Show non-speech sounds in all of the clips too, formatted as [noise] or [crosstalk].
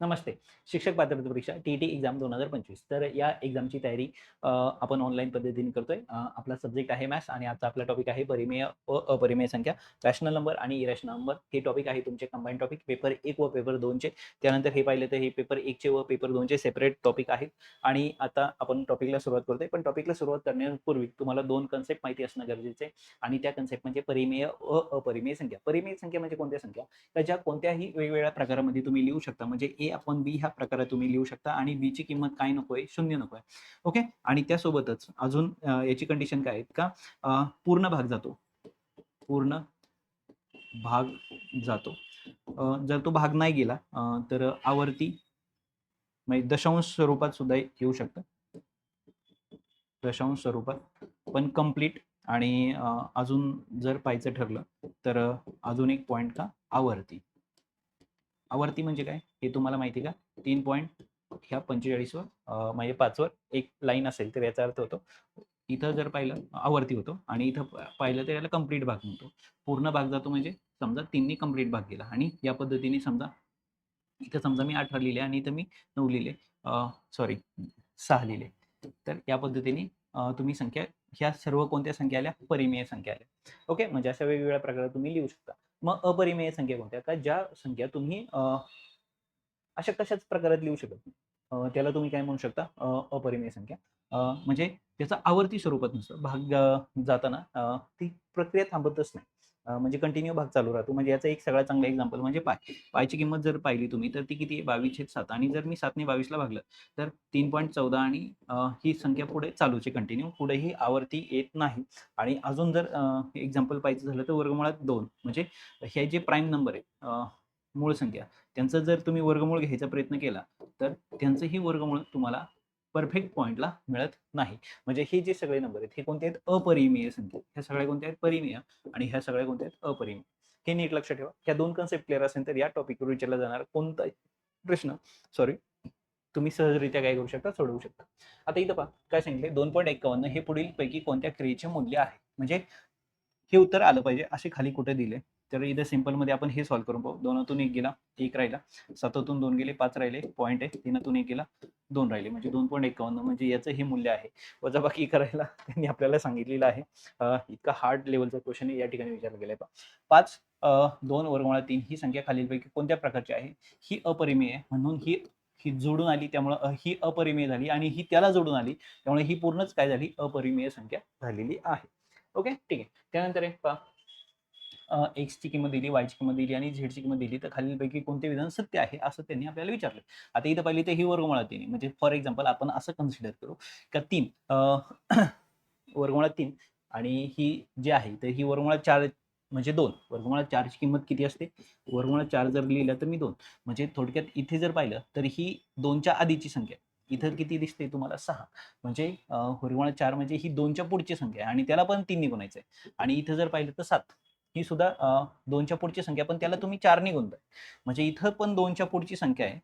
नमस्ते. शिक्षक पात्रता परीक्षा टी टी एक्झाम 2025 तर या एक्झामची तयारी आपण ऑनलाईन पद्धतीने करतोय. आपला सब्जेक्ट आहे मॅथ्स आणि आजचा आपला टॉपिक आहे परिमेय व अपरिमेय संख्या, रॅशनल नंबर आणि इरॅशनल नंबर हे टॉपिक आहे तुमचे कंबाईन टॉपिक पेपर एक व पेपर दोनचे त्यानंतर हे पाहिलं तर हे पेपर 1 चे व पेपर दोनचे सेपरेट टॉपिक आहेत आणि आता आपण टॉपिकला सुरुवात करतोय. पण टॉपिकला सुरुवात करण्यापूर्वी तुम्हाला दोन कन्सेप्ट माहिती असणं गरजेचं आहे आणि त्या कन्सेप्ट म्हणजे परिमेय व अपरिमेय संख्या. परिमेय संख्या म्हणजे कोणत्या संख्या? तर ज्या कोणत्याही वेगवेगळ्या प्रकारामध्ये तुम्ही लिहू शकता. म्हणजे ए अपॉन बी ह्या प्रकारे तुम्ही लिहू शकता आणि बी ची किंमत काय नकोय? शून्य नकोय. ओके. आणि त्यासोबतच अजून याची कंडिशन काय आहेत का पूर्ण भाग जातो. पूर्ण भाग जातो. जर तो भाग नाही गेला तर आवर्ती म्हणजे दशांश स्वरूपात सुद्धा येऊ शकतं. दशांश स्वरूपात पण कंप्लीट आणि अजून जर पाहायचं ठरलं तर अजून एक पॉइंट का आवर्ती. आवर्ती म्हणजे काय? हे तुम्हाला माहिती आहे का? तीन पॉईंट ह्या पंचेचाळीसवर म्हणजे पाचवर एक लाईन असेल तर याचा अर्थ होतो. इथं जर पाहिलं आवर्ती होतो आणि इथं पाहिलं तर याला कंप्लीट भाग म्हणतो. पूर्ण भाग जातो म्हणजे समजा तीननी कंप्लीट भाग गेला आणि या पद्धतीने समजा इथं समजा मी 18 लिहिले आणि इथं मी नऊ लिहिले सॉरी सहा लिहिले. तर या पद्धतीने तुम्ही संख्या ह्या सर्व कोणत्या संख्या आल्या? परिमेय संख्या आल्या. ओके. म्हणजे अशा वेगवेगळ्या प्रकारात तुम्ही लिहू शकता. मग अपरिमेय संख्या कोणत्या? का ज्या संख्या तुम्ही अशा कशाच प्रकारात लिहू शकत नाही. त्याला तुम्ही काय म्हणू शकता? अपरिमेय संख्या. म्हणजे त्याचं आवर्ती स्वरूपात नसतं. भाग जाताना ती प्रक्रिया थांबतच नाही. म्हणजे कंटिन्यू भाग चालू राहतो. म्हणजे याचं एक सगळ्यात चांगलं एक्झाम्पल म्हणजे पाय. पायची किंमत जर पाहिली तुम्ही तर ती किती आहे? 22/7 आणि जर मी सातने बावीसला भागलं तर तीन पॉईंट चौदा आणि ही संख्या पुढे चालूच आहे कंटिन्यू. पुढेही आवर्ती येत नाही आणि अजून जर एक्झाम्पल पाहायचं झालं तर वर्गमुळात दोन म्हणजे हे जे प्राईम नंबर आहे मूळ संख्या त्यांचं जर तुम्ही वर्गमूळ घ्यायचा प्रयत्न केला तर त्यांचंही वर्गमूळ तुम्हाला परफेक्ट पॉइंटला मिळत नाही. म्हणजे हे जे सगळे नंबर आहेत हे कोणते आहेत? अपरिमेय संख्या. ह्या सगळ्या कोणत्या आहेत? परिमेय आणि ह्या सगळ्या कोणत्या आहेत? अपरिमेय. हे नीट लक्षात ठेवा. ह्या दोन कन्सेप्ट क्लिअर असेल तर या टॉपिकवर विचारला जाणार कोणता प्रश्न सॉरी तुम्ही सहजरित्या काय करू शकता? सोडवू शकता. आता इथं पहा काय सांगितलंय 2.51 हे पुढीलपैकी कोणत्या क्रियेचे मूल्य आहे? म्हणजे हे उत्तर आलं पाहिजे असे खाली कुठे दिले तर इथं सिंपलमध्ये आपण हे सॉल्व्ह करून पाहू. 2तून 1 गेला, एक राहिला. 7तून 2 गेले, पाच राहिले. पॉईंट आहे. 3तून 1 गेला, दोन राहिले. म्हणजे 2.51 म्हणजे याचं हे मूल्य आहे. वजाबाकी करायला [laughs] त्यांनी आपल्याला सांगितलेलं आहे. इतका हार्ड लेवलचा क्वेश्चन या ठिकाणी विचारला गेलाय पहा. 5 अ, 2 वर्गमुळात 3 ही संख्या खालीलपैकी कोणत्या प्रकारची आहे? ही अपरिमेय आहे म्हणून ही ही जोडून आली त्यामुळं ही अपरिमेय झाली आणि ही त्याला जोडून आली त्यामुळे ही पूर्णच काय झाली? अपरिमेय संख्या झालेली आहे. ओके. ठीक आहे. त्यानंतर एक एक्सची किंमत दिली, वायची किंमत दिली आणि झेडची किंमत दिली तर खालीलपैकी कोणते विधान सत्य आहे? असं त्यांनी आपल्याला विचारलं. आता इथं पाहिली तर ही वर्गमुळात तिने म्हणजे फॉर एक्झाम्पल आपण असं कन्सिडर करू का 3 अ, [clears throat] वर्गमुळात 3 आणि ही जी आहे तर ही वर्गमुळात चार म्हणजे दोन वर्गमुळात चारची किंमत किती असते? वर्गमुळात चार जर लिहिलं तर मी दोन म्हणजे थोडक्यात इथे जर पाहिलं तर ही दोनच्या आधीची संख्या इथं किती दिसते तुम्हाला? सहा म्हणजे अ, वर्गमुळात 4 म्हणजे ही दोनच्या पुढची संख्या आहे आणि त्याला पण तीन निघून आहे. आणि इथं जर पाहिलं तर सात ही सुद्धा दोनच्या पुढची संख्या पण त्याला तुम्ही चारने गुणताय. म्हणजे इथं पण दोनच्या पुढची संख्या आहे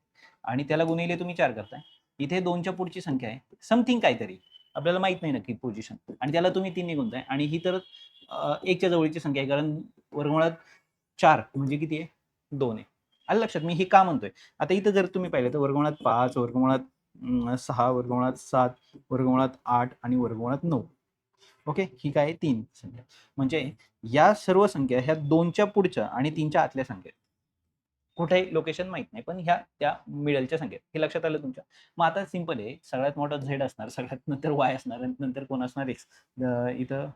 आणि त्याला गुणिले तुम्ही चार करताय. इथे दोनच्या पुढची संख्या आहे. समथिंग काहीतरी. आपल्याला माहीत नाही नक्की पोझिशन आणि त्याला तुम्ही 3 ने गुणताय आणि ही तर एकच्या जवळची संख्या आहे कारण वर्गमुळात चार म्हणजे किती आहे? दोन आहे. आलं लक्षात? मी हे का म्हणतोय? आता इथं जर तुम्ही पाहिलं तर वर्गमुळात पाच वर्गमुळात सहा वर्गमुळात सात वर्गमुळात आठ आणि वर्गमुळात नऊ ओके. ही काय आहे? तीन संख्या. म्हणजे या सर्व संख्या ह्या दोनच्या पुढच्या आणि तीनच्या आतल्या संख्या कुठेही लोकेशन माहीत नाही. पण ह्या त्या मिडलच्या संख्येत हे लक्षात आलं तुमच्या? मग आता सिंपल आहे. सगळ्यात मोठा झेड असणार, सगळ्यात नंतर वाय असणार आणि नंतर कोण असणार? एक्स. इथं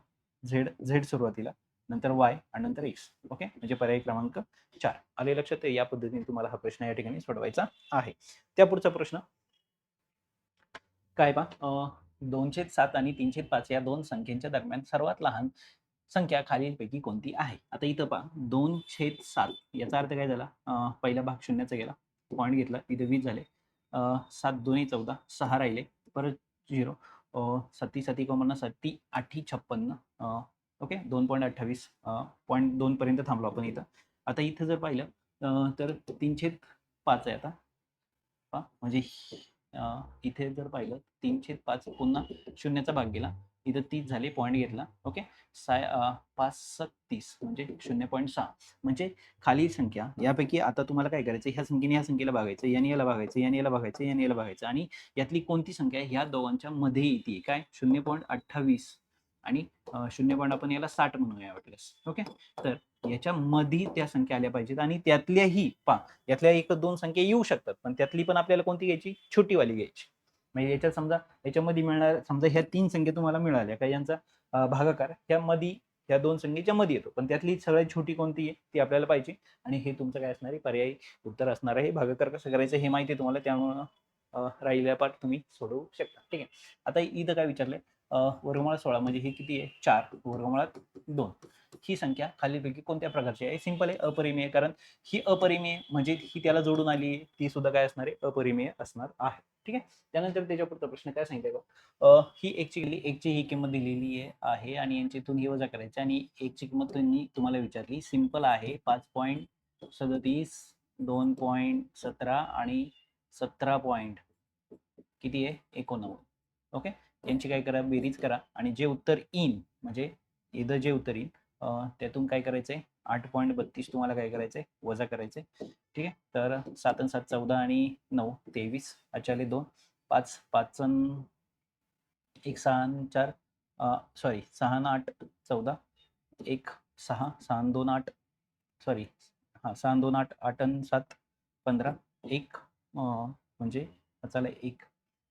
झेड झेड सुरुवातीला, नंतर वाय आणि नंतर एक्स. ओके. म्हणजे पर्याय क्रमांक चार आले लक्षात? या पद्धतीने तुम्हाला हा प्रश्न या ठिकाणी सोडवायचा आहे. त्या पुढचा प्रश्न काय पा दोनशे सात आणि 3/5 या दोन संख्येच्या दरम्यान सर्वात लहान संख्या खालीलपैकी कोणती आहे? आता इथं पहा 2/7 याचा अर्थ काय झाला? पहिला भाग शून्याचा गेला. पॉईंट घेतला. इथे वीस झाले. सात दोन्ही 14, 6 राहिले. परत 0 अ, 7 7 कॉमन 7 8 56 अ, ओके. 2.28 अ, पॉइंट 2 पर्यंत थांबलो आपण इथं. आता इथं जर पाहिलं तर 3/5 आहे आता. पहा म्हणजे इथे जर पाहिलं तीन छेद पाच पुन्हा शून्याचा भाग गेला. इथं तीस झाले पॉईंट घेतला. ओके साय पाच सत्तीस म्हणजे शून्य पॉईंट सहा. म्हणजे खाली संख्या यापैकी आता तुम्हाला काय करायचं? ह्या संख्येने ह्या संख्येला भागायचं याने याला भागायचं याने याला भागायचं याने याला भागायचं आणि यातली कोणती संख्या? ह्या दोघांच्या मध्ये येते काय? शून्य पॉईंट अठ्ठावीस. आणि शून्य पॉईंट आपण याला साठ म्हणूया वाटल्यास. ओके? तर याच्या मधी त्या संख्या आल्या पाहिजेत आणि त्यातल्याही पा यातल्या एक दोन संख्या येऊ शकतात पण त्यातली पण आपल्याला कोणती घ्यायची? छोटीवाली घ्यायची. म्हणजे याच्यात समजा याच्यामध्ये मिळणार समजा ह्या तीन संख्या तुम्हाला मिळाल्या का यांचा भागाकार ह्या मधी ह्या दोन संख्येच्या मध्ये येतो. पण त्यातली सगळ्यात छोटी कोणती आहे? ती आपल्याला पाहिजे. आणि हे तुमचं काय असणार आहे? पर्यायी उत्तर असणार आहे. भागाकार कसं करायचं हे माहिती आहे तुम्हाला त्यामुळं राहिल्या पाठ तुम्ही सोडवू शकता. ठीक आहे? आता इथं काय विचारलंय? वर्गमुळात सोळा म्हणजे हे किती आहे? चार. वर्गमुळात दोन. ही संख्या खालीलपैकी कोणत्या प्रकारची आहे? सिंपल आहे अपरिमेय. कारण ही अपरिमेय म्हणजे ही त्याला जोडून आली ती सुद्धा काय असणार आहे? अपरिमेय असणार आहे. ठीक आहे? त्यानंतर त्याच्या पुढचा प्रश्न काय सांगितलं का ही एकची गेली एकची ही किंमत दिलेली आहे आणि यांच्यातून ही वजा करायची आणि एकची किंमत त्यांनी तुम्हाला विचारली. सिंपल आहे पाच पॉईंट सदतीस दोन पॉईंट सतरा आणि सतरा पॉईंट किती आहे? एकोणनव्वद. ओके? यांची काय करा बेरीज करा आणि जे उत्तर इन म्हणजे इथं जे उत्तर येईल त्यातून काय करायचंय? आठ पॉईंट बत्तीस तुम्हाला काय करायचंय? वजा करायचंय. ठीक आहे? तर सात आणि सात चौदा आणि नऊ तेवीस अचाले दोन पाच पाच अन एक सहा चार सॉरी सहा ना आठ चौदा एक सहा सहा दोन आठ सॉरी हां सहा दोन आठ आठ अन सात पंधरा एक म्हणजे चालेल एक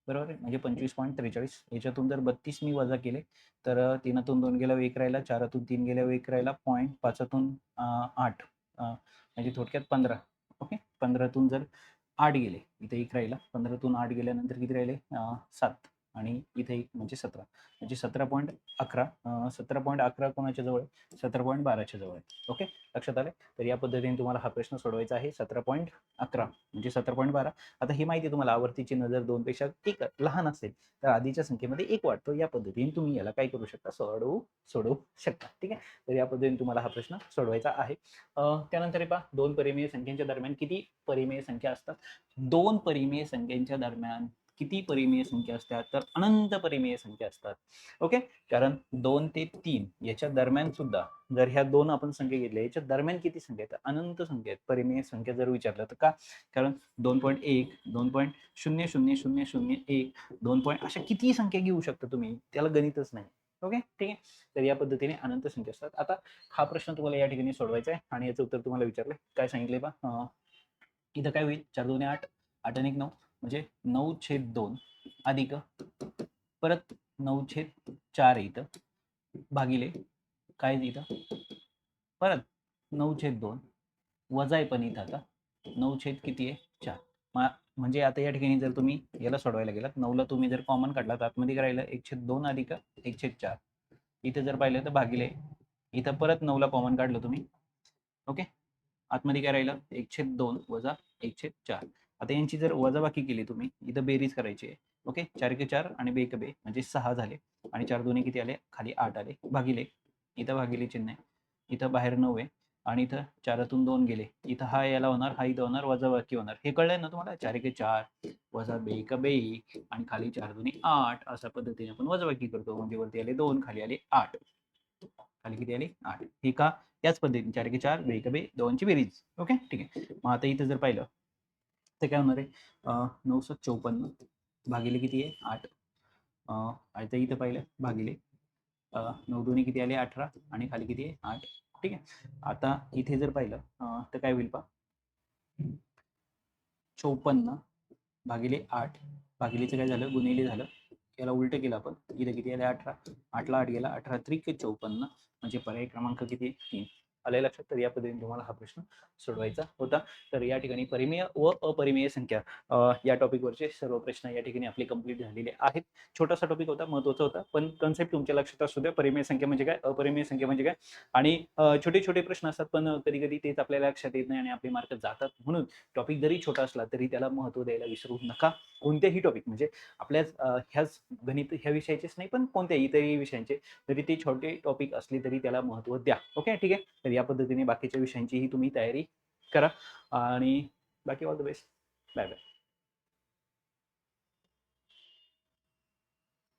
बरोबर आहे? म्हणजे पंचवीस पॉईंट त्रेचाळीस. याच्यातून जर बत्तीस मी वजा केले तर तीनातून दोन गेल्यावर एक राहिला चारातून तीन गेल्यावर एक राहिला पॉईंट पाचातून आठ. म्हणजे थोडक्यात पंधरा. ओके? पंधरातून जर आठ गेले इथे एक राहिला पंधरातून आठ गेल्यानंतर किती राहिले? सात. आणि इथे एक म्हणजे सतरा. म्हणजे सतरा पॉईंट अकरा सतरा पॉईंट अकरा कोणाच्या जवळ आहे? सतरा पॉईंट बाराच्या जवळ आहे. ओके? लक्षात आले तर या पद्धतीने तुम्हाला हा प्रश्न सोडवायचा आहे. सतरा पॉईंट अकरा म्हणजे सतरा पॉईंट बारा. आता ही माहिती तुम्हाला आवर्तीची नजर दोनपेक्षा एक लहान असेल तर आधीच्या संख्येमध्ये एक वाटतो या पद्धतीने तुम्ही याला काय करू शकता? सोडवू सोडवू शकता. ठीक आहे? तर या पद्धतीने तुम्हाला हा प्रश्न सोडवायचा आहे. त्यानंतर पहा दोन परिमेय संख्यांच्या दरम्यान किती परिमेय संख्या असतात? दोन परिमेय संख्यांच्या दरम्यान किती परिमेय संख्या असतात तर अनंत परिमेय संख्या असतात. ओके? कारण दोन ते तीन याच्या दरम्यान सुद्धा जर ह्या दोन आपण संख्या घेतल्या याच्या दरम्यान किती संख्या आहेत? अनंत संख्या आहेत. परिमेय संख्या जर विचारलं तर का? कारण दोन पॉईंट एक दोन पॉईंट शून्य शून्य शून्य शून्य एक दोन पॉईंट अशा किती संख्या घेऊ शकता तुम्ही? त्याला गणितच नाही. ओके? ठीक आहे? तर या पद्धतीने अनंत संख्या असतात. आता हा प्रश्न तुम्हाला या ठिकाणी सोडवायचा आहे आणि याचं उत्तर तुम्हाला विचारलंय. काय सांगितलंय बा? इथं काय होईल? चार दोन आठ. आठ आणि एक नऊ. म्हणजे नऊ छेद दोन अधिक परत नऊ छेद चार इथं. भागिले काय इथं? परत नऊ छेद दोन वजा आहे पण इथं आता. नऊ छेद किती आहे? चार. मा- म्हणजे आता या ठिकाणी जर तुम्ही याला सोडवायला गेलात नऊला तुम्ही जर कॉमन काढला तर आतमध्ये काय राहिलं एक छेद दोन अधिक एक छेद चार. इथे जर पाहिलं तर भागिले इथं परत नऊला कॉमन काढलं तुम्ही. ओके? आतमध्ये काय राहिलं? एक छेद दोन वजा एक छेद चार. आता यांची जर वजाबाकी केली तुम्ही इथं बेरीज करायची आहे. ओके? चार के चार आणि बे बे म्हणजे सहा झाले. आणि चार दोन्ही किती आले? खाली आठ आले. भागिले. इथं भागिले चिन्ह आहे. इथं बाहेर नऊ आहे. आणि इथं चारातून दोन गेले. इथं हा याला होणार हा इथं होणार वजाबाकी होणार. हे कळलंय ना तुम्हाला? चार के चार वजा बे का बे आणि खाली चार दोन्ही आठ अशा पद्धतीने आपण वजाबाकी करतो. म्हणजे वरती आले दोन खाली आले आठ. खाली किती आले? आठ. हे का? याच पद्धतीने चार के चार बे का बे दोनची बेरीज. ओके? ठीक आहे. मग आता इथं जर पाहिलं ते काय होणार आहे? नऊशे चौपन्न भागिले किती आहे? आठ. आता इथं पाहिलं भागिले. नऊ दोन्ही किती आले? अठरा. आणि खाली किती आहे? आठ. ठीक आहे? आता इथे जर पाहिलं तर काय होईल पा चौपन्न भागिले आठ. भागिलेचं काय झालं? गुन्हेले झालं. याला उलट केलं आपण. इथं किती आले? अठरा. आठला आठ गेला. अठरा त्रिक चौपन्न. म्हणजे पर्याय क्रमांक किती आहे? तीन. आलंय लक्षात तर या पद्धतीने तुम्हाला हा प्रश्न सोडवायचा होता. तर या ठिकाणी परिमेय व अपरिमेय संख्या या टॉपिकवरचे सर्व प्रश्न या ठिकाणी आपले कंप्लीट झालेले आहेत. छोटासा टॉपिक होता महत्त्वाचा होता पण कन्सेप्ट तुमच्या लक्षात असू द्या परिमेय संख्या म्हणजे काय अपरिमेय संख्या म्हणजे काय? आणि छोटे छोटे प्रश्न असतात पण कधी कधी तेच आपल्याला लक्षात येत नाही आणि आपले मार्क जातात. म्हणून टॉपिक जरी छोटा असला तरी त्याला महत्त्व द्यायला विसरू नका. कोणत्याही टॉपिक म्हणजे आपल्याच ह्याच गणित ह्या विषयाचेच नाही पण कोणत्याही इतरही विषयांचे तरी ते छोटे टॉपिक असले तरी त्याला महत्त्व द्या. ओके ठीक आहे? तर या पद्धतीने बाकीच्या विषयांचीही तुम्ही तयारी करा. आणि बाकी all the best bye bye